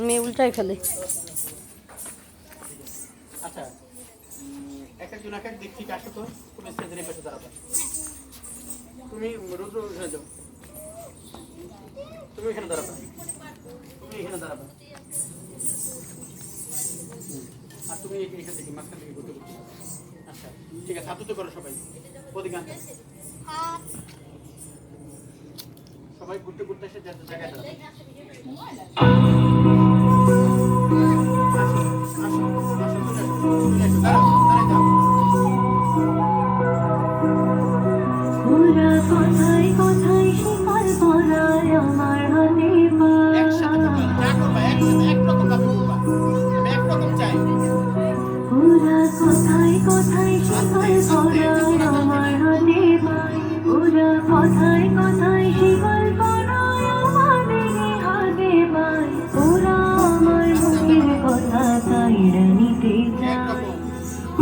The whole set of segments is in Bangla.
মেয়ে উল্টায় ফেলে আচ্ছা এক একজন এক এক দিক থেকে তুমি স্টেজের পাশে দাঁড়াবে তুমি রুদ্র উঠে যাও তুমি এখানে দাঁড়াবে তুমি এখানে দাঁড়াবে আর তুমি এখান থেকে মাঝখান থেকে আচ্ছা ঠিক আছে হাত করো সবাই। অধিকান সবাই ঘুরতে ঘুরতে এসে যার কাইরা নিতে চায় একরকম।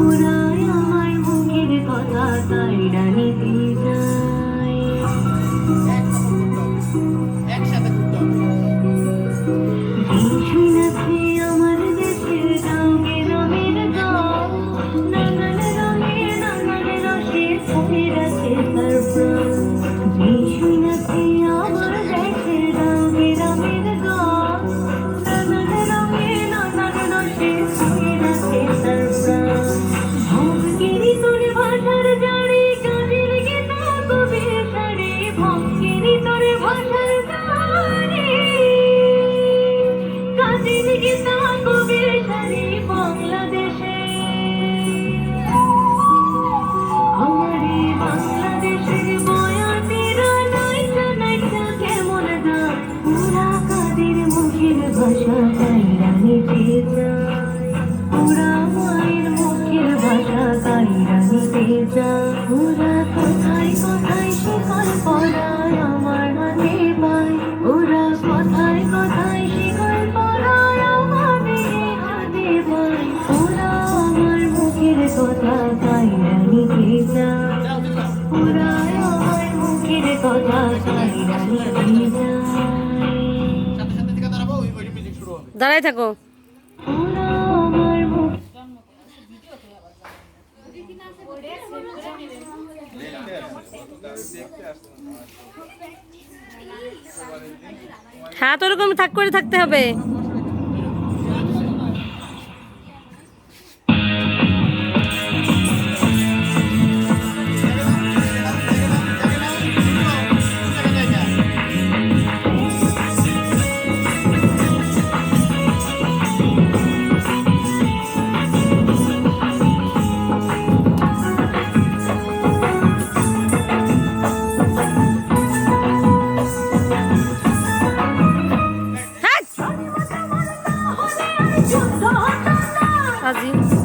ওরা আমার মুখের কথা ওরা আমার মুখের কথা কাইরা নিতে যায় ওরা আমার মুখের কথা কাইরা নিতে যায় সাথে সাথে থেকে। দাঁড়াবো, ওই- ওই music শুরু হবে। দাঁড়াই থাকো আমার হাত ওরকম থাক করে থাকতে হবে। fazíamos